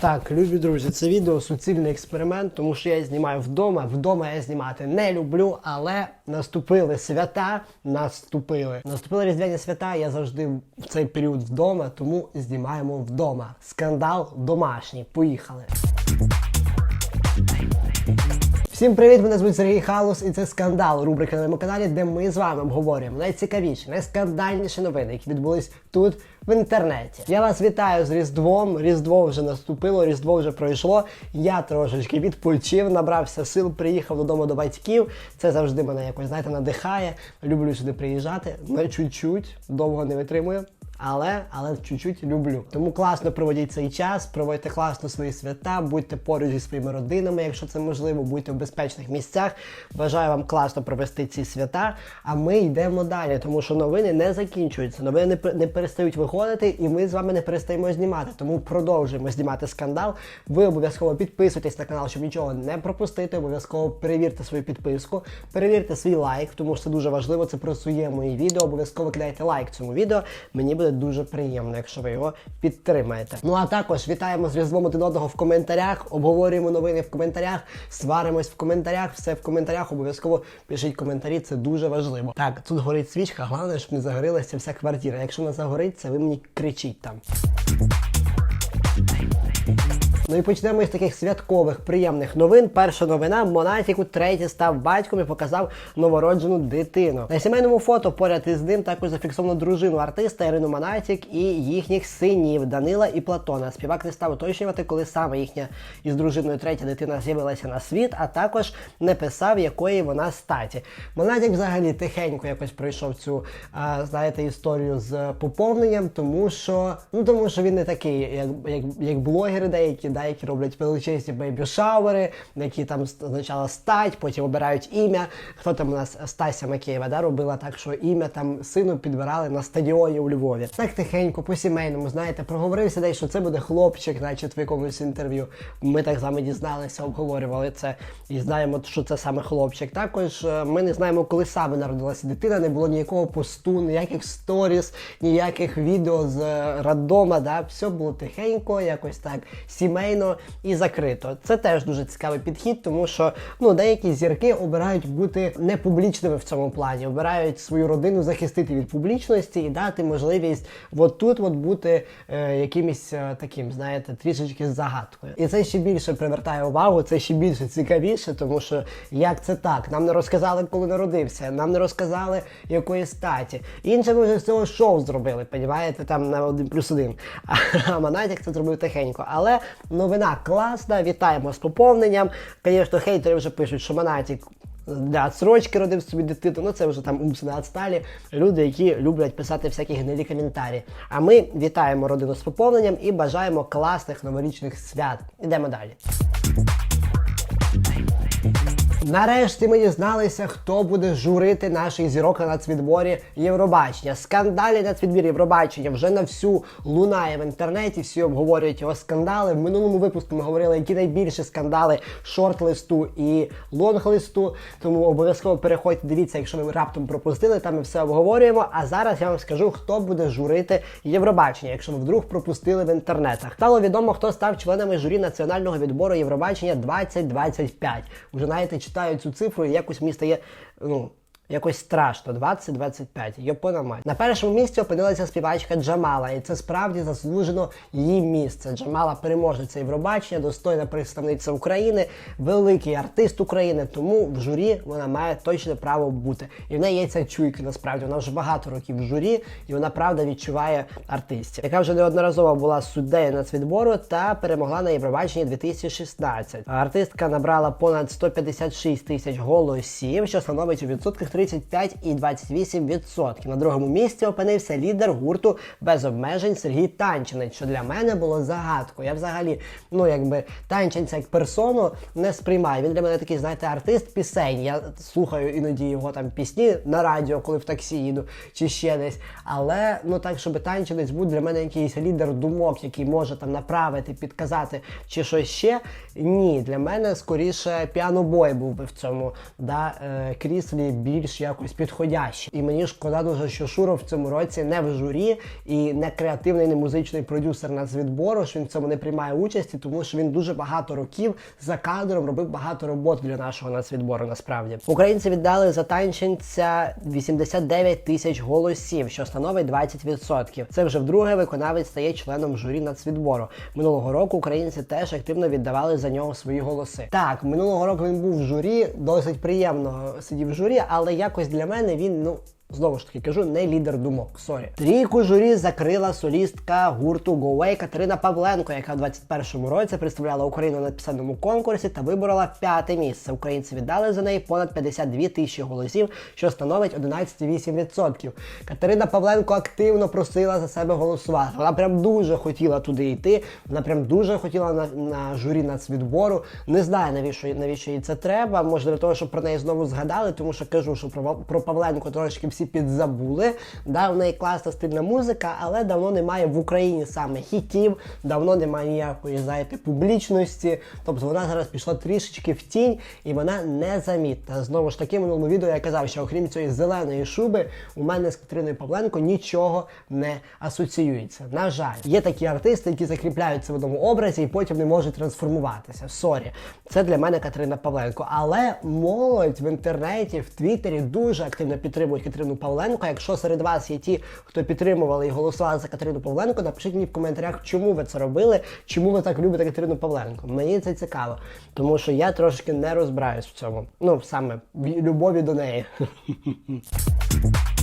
Так, любі друзі, це відео суцільний експеримент, тому що я знімаю вдома. Вдома я знімати не люблю, але наступили свята. Наступили. Наступили різдвяні свята. Я завжди в цей період вдома, тому знімаємо вдома. Скандал домашній. Поїхали. Всім привіт! Мене звуть Сергій Халус, і це скандал. Рубрика на моєму каналі, де ми з вами обговорюємо найцікавіші, найскандальніші новини, які відбулись тут в інтернеті. Я вас вітаю з Різдвом. Різдво вже наступило, Різдво вже пройшло. Я трошечки відпочив, набрався сил, приїхав додому до батьків. Це завжди мене якось знаєте надихає. Люблю сюди приїжджати. На чуть-чуть довго не витримую. Але, але чуть-чуть люблю. Тому класно проводіть цей час, проводьте класно свої свята, будьте поруч зі своїми родинами, якщо це можливо, будьте в безпечних місцях. Бажаю вам класно провести ці свята. А ми йдемо далі, тому що новини не закінчуються. Новини не, не перестають виходити, і ми з вами не перестаємо знімати. Тому продовжуємо знімати скандал. Ви обов'язково підписуйтесь на канал, щоб нічого не пропустити. Обов'язково перевірте свою підписку, перевірте свій лайк, тому що це дуже важливо. Це просує мої відео. Обов'язково кидайте лайк цьому відео. Мені буде дуже приємно, якщо ви його підтримаєте. Ну а також вітаємо з Різдвом один одного в коментарях, обговорюємо новини в коментарях, сваримось в коментарях, все в коментарях. Обов'язково пишіть коментарі, це дуже важливо. Так, тут горить свічка, головне, щоб не загорілася вся квартира. Якщо вона загориться, ви мені кричіть там. Ну і почнемо із таких святкових приємних новин. Перша новина Монатіку третій став батьком і показав новороджену дитину. На сімейному фото поряд із ним також зафіксовано дружину артиста Ірину Монатік і їхніх синів Данила і Платона. Співак не став уточнювати, коли саме їхня із дружиною третя дитина з'явилася на світ, а також не писав, якої вона статі. Монатік взагалі тихенько якось пройшов цю, а, знаєте, історію з поповненням, тому що ну тому що він не такий, як, як, як блогери деякі, да, які роблять величезні бейбі-шауери, які там спочатку стать, потім обирають ім'я. Хто там у нас Стася Макеєва да, робила так, що ім'я там сину підбирали на стадіоні у Львові. Так тихенько, по-сімейному, знаєте, проговорився десь, що це буде хлопчик, значить, в якомусь інтерв'ю. Ми так з вами дізналися, обговорювали це і знаємо, що це саме хлопчик. Також е, ми не знаємо, коли саме народилася дитина, не було ніякого посту, ніяких сторіс, ніяких відео з е, роддома. Да? Все було тихенько, якось так сімейно і закрито. Це теж дуже цікавий підхід, тому що ну, деякі зірки обирають бути не публічними в цьому плані, обирають свою родину захистити від публічності і дати можливість от тут от бути е, якимось е, таким, знаєте, трішечки загадкою. І це ще більше привертає увагу, це ще більше цікавіше, тому що як це так? Нам не розказали, коли народився, нам не розказали якої статі. Інше ми вже з цього шоу зробили, понімаєте, там на один плюс один. А, Монатік це зробив тихенько. Але новина класна, вітаємо з поповненням. Звісно, хейтери вже пишуть, що Монатік для отсрочки родив собі дитину, ну це вже там умственно відсталі люди, які люблять писати всякі гнилі коментарі. А ми вітаємо родину з поповненням і бажаємо класних новорічних свят. Ідемо далі. Нарешті ми дізналися, хто буде журити наших зірок на нацвідборі Євробачення. Скандальний нацвідбір Євробачення вже на всю лунає в інтернеті. Всі обговорюють його скандали. В минулому випуску ми говорили, які найбільші скандали шорт-листу і лонг-листу. Тому обов'язково переходьте, дивіться, якщо ви раптом пропустили, там ми все обговорюємо. А зараз я вам скажу, хто буде журити Євробачення, якщо ви вдруг пропустили в інтернетах. Стало відомо, хто став членами журі національного відбору Євробачення 2025. Уже знаєте, читаю цю цифру і якось мені стає, ну. Якось страшно, 20-25, Йопона мать. На першому місці опинилася співачка Джамала, і це справді заслужено її місце. Джамала переможеця Євробачення, достойна представниця України, великий артист України, тому в журі вона має точне право бути. І в неї є ця чуйка, насправді, вона вже багато років в журі, і вона правда відчуває артистів, яка вже неодноразово була суддею нацвідбору та перемогла на Євробаченні 2016. Артистка набрала понад 156 тисяч голосів, що становить у відсотках 35,28%. На другому місці опинився лідер гурту без обмежень Сергій Танчинець, що для мене було загадкою. Я взагалі, ну якби танченця як персону не сприймаю. Він для мене такий, знаєте, артист пісень. Я слухаю іноді його там пісні на радіо, коли в таксі їду, чи ще десь. Але ну так, щоб танчинець був для мене якийсь лідер думок, який може там направити, підказати чи щось ще. Ні, для мене скоріше піанобой був би в цьому да, е, кріслі більш більш якось підходящі. І мені шкода дуже, що Шуров в цьому році не в журі і не креативний, не музичний продюсер нацвідбору, що він в цьому не приймає участі, тому що він дуже багато років за кадром робив багато роботи для нашого нацвідбору. Насправді українці віддали за танченця 89 тисяч голосів, що становить 20%. Це вже вдруге виконавець стає членом журі нацвідбору. Минулого року українці теж активно віддавали за нього свої голоси. Так, минулого року він був в журі, досить приємно сидів в журі, але якось для мене він ну. Знову ж таки кажу, не лідер думок. Сорі. Трійку журі закрила солістка гурту Go Away Катерина Павленко, яка в 21-му році представляла Україну на пісенному конкурсі та виборола п'яте місце. Українці віддали за неї понад 52 тисячі голосів, що становить 11,8%. Катерина Павленко активно просила за себе голосувати. Вона прям дуже хотіла туди йти. Вона прям дуже хотіла на, на журі нацвідбору. Не знаю, навіщо навіщо їй це треба. Може для того, щоб про неї знову згадали, тому що кажу, що про, про Павленко трошки всі підзабули. Да, в неї класна стильна музика, але давно немає в Україні саме хітів, давно немає ніякої, знаєте, публічності. Тобто вона зараз пішла трішечки в тінь і вона незамітна. Знову ж таки, в минулому відео я казав, що окрім цієї зеленої шуби, у мене з Катериною Павленко нічого не асоціюється. На жаль, є такі артисти, які закріпляються в одному образі і потім не можуть трансформуватися. Сорі, це для мене Катерина Павленко. Але молодь в інтернеті, в Твіттері дуже активно підтримують Катерину Павленко. Якщо серед вас є ті, хто підтримували і голосували за Катерину Павленко, напишіть мені в коментарях, чому ви це робили, чому ви так любите Катерину Павленко. Мені це цікаво, тому що я трошки не розбираюсь в цьому. Ну саме в любові до неї.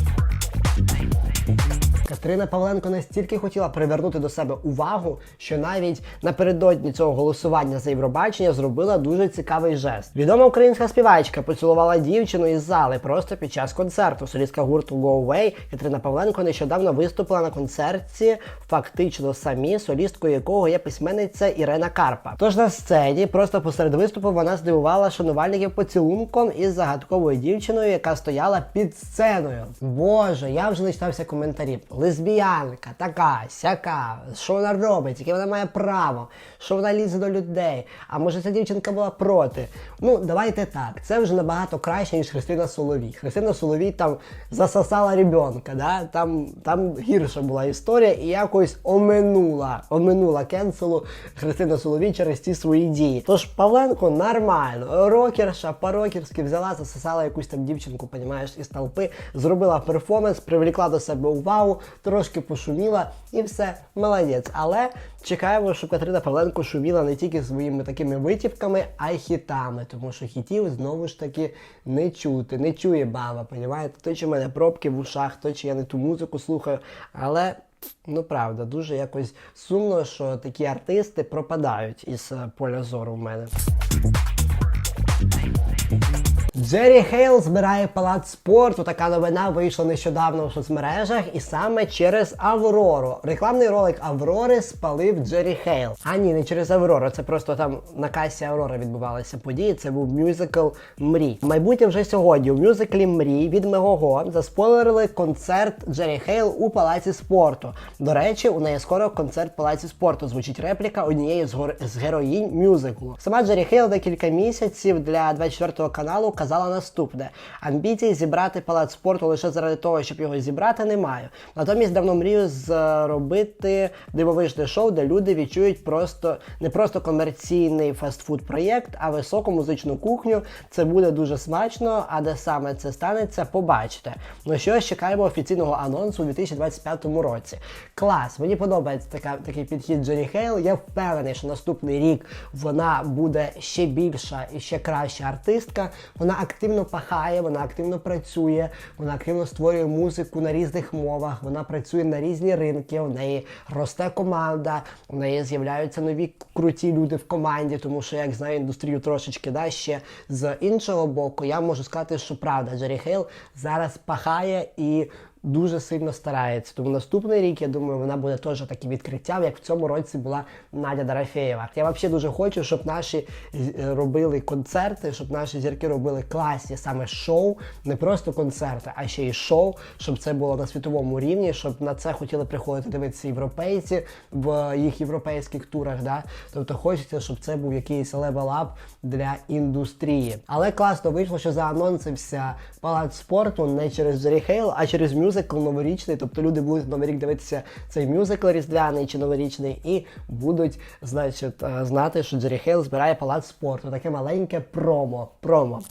Катерина Павленко настільки хотіла привернути до себе увагу, що навіть напередодні цього голосування за Євробачення зробила дуже цікавий жест. Відома українська співачка поцілувала дівчину із зали просто під час концерту. Солістка гурту Go Away Катерина Павленко нещодавно виступила на концерті, фактично самі, солісткою якого є письменниця Ірена Карпа. Тож на сцені, просто посеред виступу, вона здивувала шанувальників поцілунком із загадковою дівчиною, яка стояла під сценою. Боже, я вже не читався коментарів. Лесбіянка, така, сяка, що вона робить, яке вона має право, що вона лізе до людей. А може ця дівчинка була проти? Ну, давайте так. Це вже набагато краще, ніж Христина Соловій. Христина Соловій там засосала ребенка, да? там, там гірша була історія і якось оминула, оминула кенселу Христина Соловій через ці свої дії. Тож Павленко нормально, рокерша, по-рокерськи взяла, засосала якусь там дівчинку, понімаєш, із толпи, зробила перформанс, привлекла до себе увагу, трошки пошуміла і все, молодець. Але чекаємо, щоб Катерина Павленко шуміла не тільки своїми такими витівками, а й хітами, тому що хітів знову ж таки не чути, не чує баба, понімаєте? То чи в мене пробки в ушах, то чи я не ту музику слухаю, але. Ну, правда, дуже якось сумно, що такі артисти пропадають із поля зору в мене. Джері Хейл збирає палац спорту. Така новина вийшла нещодавно в соцмережах, і саме через Аврору. Рекламний ролик Аврори спалив Джері Хейл. А ні, не через Аврору. Це просто там на касі Аврора відбувалися події. Це був мюзикл Мрій. Майбутнє вже сьогодні. У мюзиклі Мрій від Мегого заспойлерили концерт Джері Хейл у палаці спорту. До речі, у неї скоро концерт палаці спорту. Звучить репліка однієї з, гор... з героїнь мюзиклу. Сама Джері Хейл декілька місяців для 24 каналу казала наступне: амбіцій зібрати палац спорту лише заради того, щоб його зібрати, не маю. Натомість давно мрію зробити дивовижне шоу, де люди відчують просто не просто комерційний фастфуд проєкт, а високу музичну кухню. Це буде дуже смачно. А де саме це станеться, побачите. Ну що ж, чекаємо офіційного анонсу у 2025 році. Клас, мені подобається така такий підхід Джері Хейл. Я впевнений, що наступний рік вона буде ще більша і ще краща артистка. Вона активно пахає, вона активно працює, вона активно створює музику на різних мовах, вона працює на різні ринки. в неї росте команда, у неї з'являються нові круті люди в команді, тому що як знаю індустрію трошечки да, ще з іншого боку, я можу сказати, що правда, Джері Хейл зараз пахає і дуже сильно старається. Тому наступний рік, я думаю, вона буде теж таким відкриттям, як в цьому році була Надя Дорофєєва. Я взагалі дуже хочу, щоб наші е, робили концерти, щоб наші зірки робили класні саме шоу, не просто концерти, а ще й шоу, щоб це було на світовому рівні, щоб на це хотіли приходити дивитися європейці в їх європейських турах. Да? Тобто хочеться, щоб це був якийсь левел-ап для індустрії. Але класно вийшло, що заанонсився палац спорту не через Джері Хейл, а через мюзикл новорічний. Тобто люди будуть новий рік дивитися цей мюзикл різдвяний чи новорічний, і будуть, значить, е, знати, що Джері Хейл збирає палац спорту. Таке маленьке промо. Промо.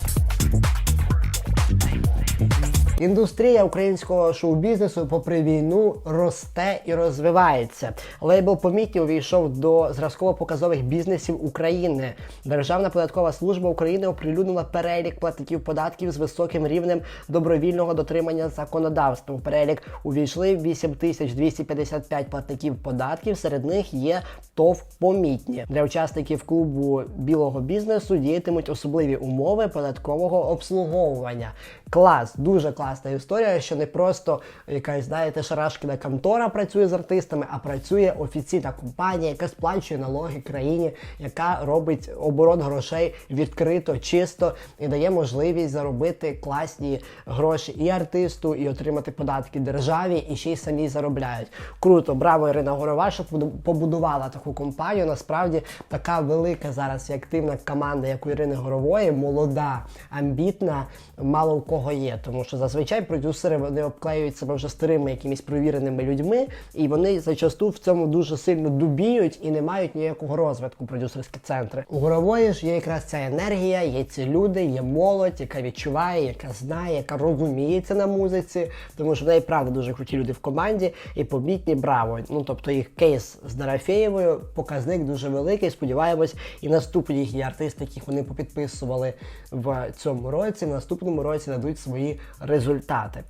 Індустрія українського шоу-бізнесу, попри війну, росте і розвивається. Лейбл помітні увійшов до зразково-показових бізнесів України. Державна податкова служба України оприлюднила перелік платників податків з високим рівнем добровільного дотримання законодавства. У перелік увійшли 8255 платників податків. Серед них є ТОВ помітні. Для учасників клубу білого бізнесу діятимуть особливі умови податкового обслуговування. Клас, дуже класна історія, що не просто якась, знаєте, шарашкіна контора працює з артистами, а працює офіційна компанія, яка сплачує налоги країні, яка робить оборот грошей відкрито, чисто і дає можливість заробити класні гроші і артисту, і отримати податки державі, і ще й самі заробляють. Круто, браво, Ірина Горова, що побудувала таку компанію. Насправді така велика зараз і активна команда, як у Ірини Горової, молода, амбітна, мало у кого є. Тому що зазвичай продюсери вони обклеюють себе вже старими якимись провіреними людьми, і вони зачасту в цьому дуже сильно дубіють і не мають ніякого розвитку продюсерські центри. У горової ж є якраз ця енергія, є ці люди, є молодь, яка відчуває, яка знає, яка розуміється на музиці, тому що в неї правда дуже круті люди в команді і помітні браво. Ну тобто їх кейс з Дарафєєвою, показник дуже великий. Сподіваємось, і наступні їхні артисти, яких вони попідписували в цьому році, в наступному році дадуть свої результати.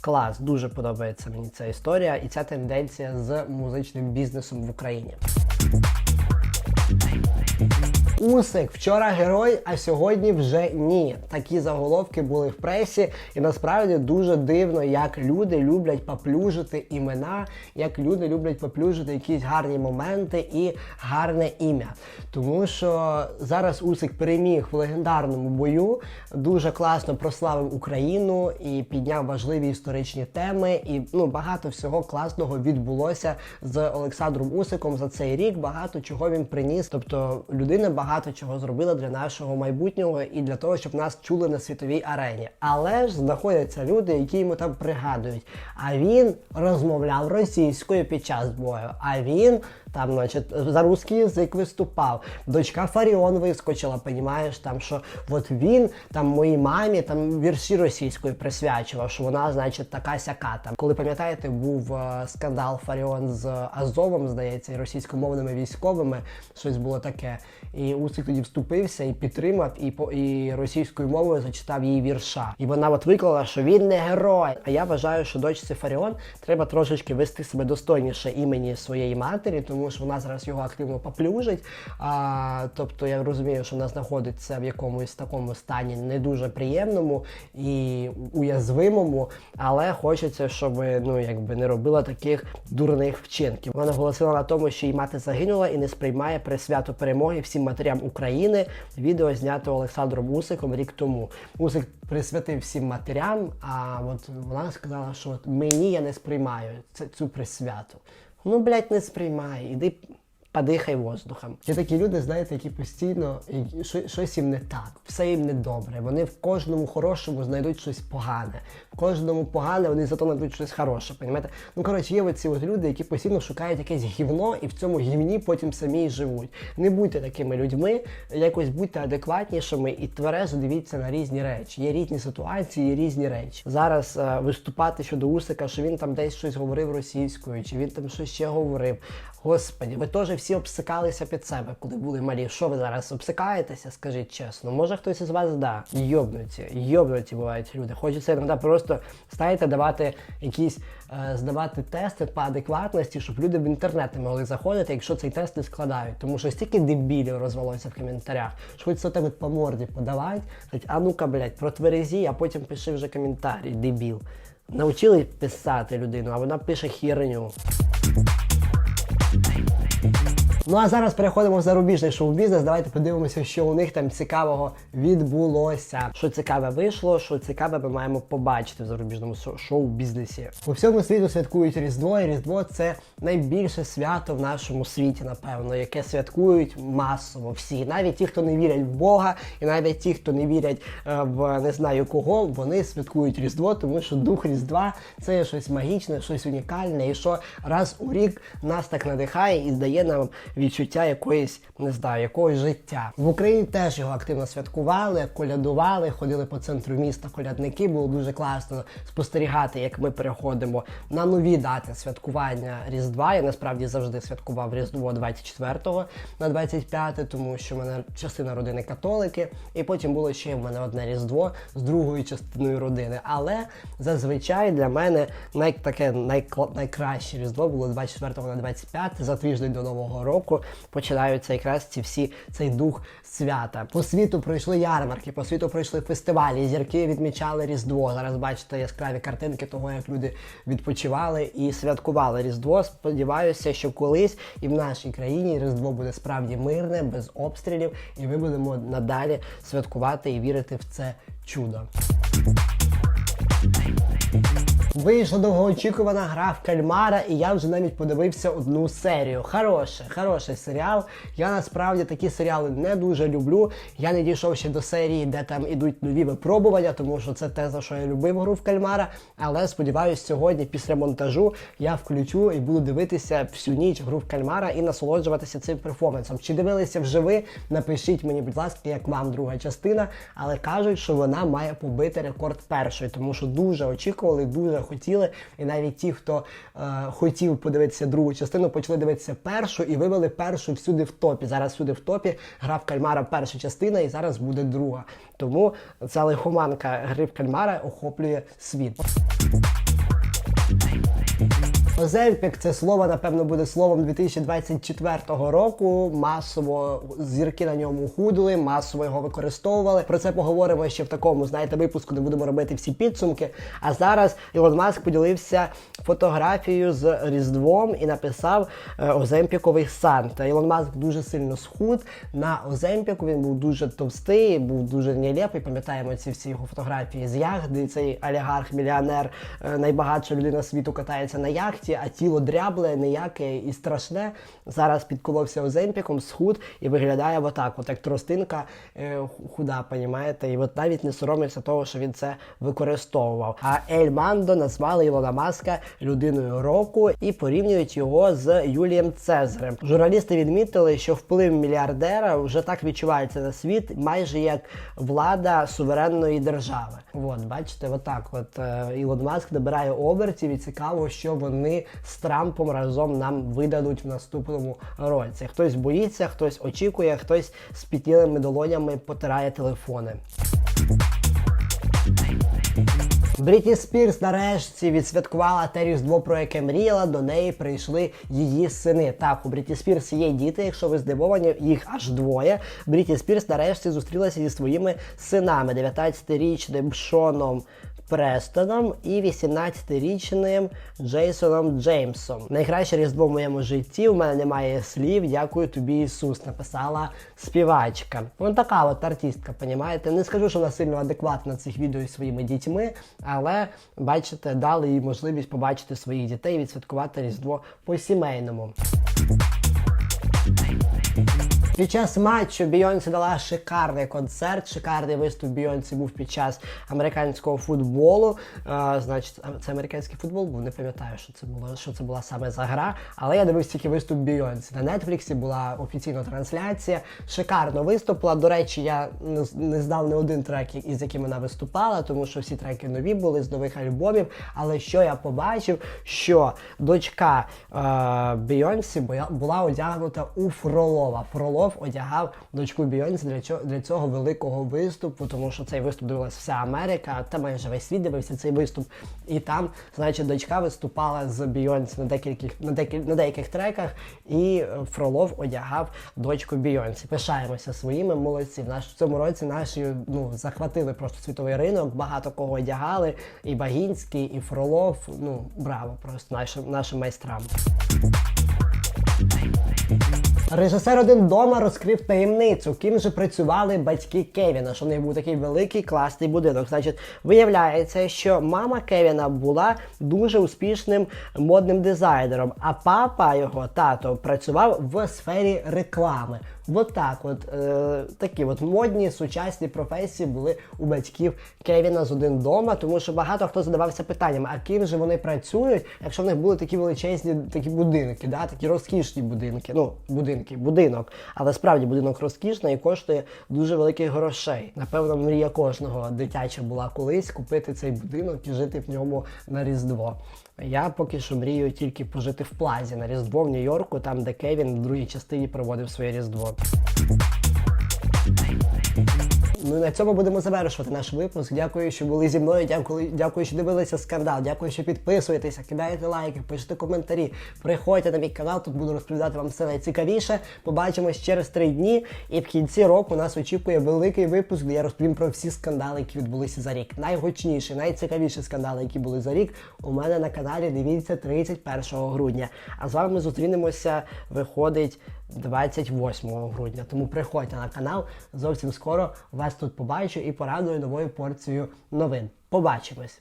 Клас, дуже подобається мені ця історія і ця тенденція з музичним бізнесом в Україні. Усик вчора герой, а сьогодні вже ні. Такі заголовки були в пресі, і насправді дуже дивно, як люди люблять поплюжити імена, як люди люблять поплюжити якісь гарні моменти і гарне ім'я. Тому що зараз Усик переміг в легендарному бою, дуже класно прославив Україну і підняв важливі історичні теми. І ну багато всього класного відбулося з Олександром Усиком за цей рік. Багато чого він приніс. Тобто людина багато чого зробила для нашого майбутнього і для того, щоб нас чули на світовій арені. Але ж знаходяться люди, які йому там пригадують. А він розмовляв російською під час бою. А він там, значить, за русський язик виступав. Дочка Фаріон вискочила, понімаєш, там що от він там моїй мамі там вірші російською присвячував, що вона, значить, така сяка там. Коли пам'ятаєте, був е, скандал Фаріон з Азовом, здається, і російськомовними військовими, щось було таке. І Усик тоді вступився і підтримав, і по і російською мовою зачитав її вірша. І вона от виклала, що він не герой. А я вважаю, що дочці Фаріон треба трошечки вести себе достойніше імені своєї матері, тому що вона зараз його активно поплюжить. А, Тобто я розумію, що вона знаходиться в якомусь такому стані не дуже приємному і уязвимому, але хочеться, щоб ну якби не робила таких дурних вчинків. Вона наголосила на тому, що її мати загинула і не сприймає присвяту перемоги всім матерям України. Відео знято Олександром Усиком рік тому. Усик присвятив всім матерям. А от вона сказала, що от мені я не сприймаю цю присвяту. Ну, блядь, не сприймай, іди подихай воздухом. Є такі люди, знаєте, які постійно щось їм не так, все їм не добре. Вони в кожному хорошому знайдуть щось погане. В кожному погане вони зато знайдуть щось хороше. Понімаєте? Ну коротше, є оці от люди, які постійно шукають якесь гівно і в цьому гівні потім самі й живуть. Не будьте такими людьми, якось будьте адекватнішими і тверезо дивіться на різні речі. Є різні ситуації, є різні речі. Зараз е, виступати щодо Усика, що він там десь щось говорив російською, чи він там щось ще говорив. Господі, ви теж всі обсикалися під себе, коли були малі. Що ви зараз обсикаєтеся? Скажіть чесно. Може хтось із вас да. Йобнуті, йобнуті бувають люди. Хочеться іноді просто знаєте, давати якісь е, здавати тести по адекватності, щоб люди в інтернет не могли заходити, якщо цей тест не складають. Тому що стільки дебілів розвалося в коментарях, що хочеться тебе по морді подавати. А ну-ка, блядь, протверезі, а потім пиши вже коментарі, дебіл. навчили писати людину, а вона пише хірню. Ну а зараз переходимо в зарубіжний шоу-бізнес. Давайте подивимося, що у них там цікавого відбулося. Що цікаве вийшло, що цікаве ми маємо побачити в зарубіжному шоу-бізнесі. У всьому світу святкують Різдво, і Різдво це найбільше свято в нашому світі, напевно, яке святкують масово всі. Навіть ті, хто не вірять в Бога, і навіть ті, хто не вірять е, в не знаю кого, вони святкують Різдво, тому що дух Різдва це щось магічне, щось унікальне, і що раз у рік нас так надихає і здає нам відчуття якоїсь, не знаю, якогось життя. В Україні теж його активно святкували, колядували, ходили по центру міста колядники. Було дуже класно спостерігати, як ми переходимо на нові дати святкування Різдва. Я насправді завжди святкував Різдво 24 на 25, тому що в мене частина родини католики, і потім було ще в мене одне Різдво з другою частиною родини. Але зазвичай для мене най, таке найкраще Різдво було 24 на 25, за тиждень до Нового року починаються якраз ці всі цей дух свята. По світу пройшли ярмарки, по світу пройшли фестивалі. Зірки відмічали Різдво. Зараз бачите яскраві картинки того, як люди відпочивали і святкували Різдво. Сподіваюся, що колись і в нашій країні Різдво буде справді мирне, без обстрілів, і ми будемо надалі святкувати і вірити в це чудо. Вийшла довгоочікувана гра в кальмара, і я вже навіть подивився одну серію. Хороше, хороший серіал. Я насправді такі серіали не дуже люблю. Я не дійшов ще до серії, де там ідуть нові випробування, тому що це те, за що я любив гру в кальмара. Але сподіваюсь, сьогодні, після монтажу, я включу і буду дивитися всю ніч гру в кальмара і насолоджуватися цим перформансом. Чи дивилися вже ви? Напишіть мені, будь ласка, як вам друга частина, але кажуть, що вона має побити рекорд першої, тому що дуже очікували, дуже хотіли. І навіть ті, хто е, хотів подивитися другу частину, почали дивитися першу і вивели першу всюди в топі. Зараз всюди в топі гра в кальмара перша частина, і зараз буде друга. Тому ця лихоманка гри в кальмара охоплює світ. Оземпік це слово, напевно, буде словом 2024 року. Масово зірки на ньому худли, масово його використовували. Про це поговоримо ще в такому, знаєте, випуску, де будемо робити всі підсумки. А зараз Ілон Маск поділився фотографією з Різдвом і написав е, Оземпіковий Санта. Ілон Маск дуже сильно схуд на Оземпіку. Він був дуже товстий, був дуже нелепий. Пам'ятаємо ці всі його фотографії з яхт, цей олігарх, мільйонер, е, найбагатша людина світу катається на яхті, а тіло дрябле, ніяке і страшне. Зараз підколовся Оземпіком, схуд і виглядає отак, от як тростинка е, худа, понімаєте? І от навіть не соромився того, що він це використовував. А Ель Мандо назвали Ілона Маска людиною року і порівнюють його з Юлієм Цезарем. Журналісти відмітили, що вплив мільярдера вже так відчувається на світ, майже як влада суверенної держави. От, бачите, отак. От е, Ілон Маск набирає обертів і цікаво, що вони з Трампом разом нам видадуть в наступному році. Хтось боїться, хтось очікує, хтось з піднілими долонями потирає телефони. Брітні Спірс нарешті відсвяткувала те різдво, про яке мріяла. До неї прийшли її сини. Так, у Брітні Спірс є діти. Якщо ви здивовані, їх аж двоє. Брітні Спірс нарешті зустрілася зі своїми синами: 19-річним Шоном. Престоном і 18-річним Джейсоном Джеймсом. Найкраще різдво в моєму житті. У мене немає слів. Дякую тобі, Ісус. Написала співачка. Вона така от артистка, понімаєте? Не скажу, що вона сильно адекватна на цих відео із своїми дітьми, але бачите, дали їй можливість побачити своїх дітей і відсвяткувати різдво по-сімейному. Під час матчу Бійонсі дала шикарний концерт. Шикарний виступ Бійонсі був під час американського футболу. А, значить, це американський футбол був. Не пам'ятаю, що це було, що це була саме за гра. Але я дивився тільки виступ Бійонсі. На Нетфліксі була офіційна трансляція. Шикарно виступила. До речі, я не, знав не один трек, із яким вона виступала, тому що всі треки нові були з нових альбомів. Але що я побачив, що дочка е, Бійонсі була одягнута у Фролова. Фролов Фролов одягав дочку Бійонсі для для цього великого виступу, тому що цей виступ дивилася вся Америка, та майже весь світ дивився цей виступ. І там, значить, дочка виступала з Бійонсі на деяких, на деяких, на деяких треках, і е, Фролов одягав дочку Бійонсі. Пишаємося своїми молодці. В наш в цьому році наші ну захватили просто світовий ринок. Багато кого одягали. І Багінський, і Фролов. Ну браво, просто нашим нашим майстрам. Режисер один дома розкрив таємницю, ким же працювали батьки Кевіна, що в них був такий великий класний будинок. Значить, виявляється, що мама Кевіна була дуже успішним модним дизайнером, а папа його тато працював в сфері реклами. От так, от е, такі от модні сучасні професії були у батьків Кевіна з один дома, тому що багато хто задавався питанням, а ким же вони працюють, якщо в них були такі величезні такі будинки, да, такі розкішні будинки. Ну, будинки, будинок. Але справді будинок розкішний і коштує дуже великих грошей. Напевно, мрія кожного дитяча була колись купити цей будинок і жити в ньому на Різдво. Я поки що мрію тільки пожити в плазі на Різдво в Нью-Йорку, там де Кевін в другій частині проводив своє Різдво. Ну і на цьому будемо завершувати наш випуск. Дякую, що були зі мною. Дякую, дякую, що дивилися скандал. Дякую, що підписуєтеся, кидаєте лайки, пишете коментарі. Приходьте на мій канал, тут буду розповідати вам все найцікавіше. Побачимось через три дні. І в кінці року нас очікує великий випуск, де я розповім про всі скандали, які відбулися за рік. Найгучніші, найцікавіші скандали, які були за рік. У мене на каналі дивіться 31 грудня. А з вами ми зустрінемося. Виходить. 28 грудня. Тому приходьте на канал. Зовсім скоро вас тут побачу і порадую новою порцією новин. Побачимось!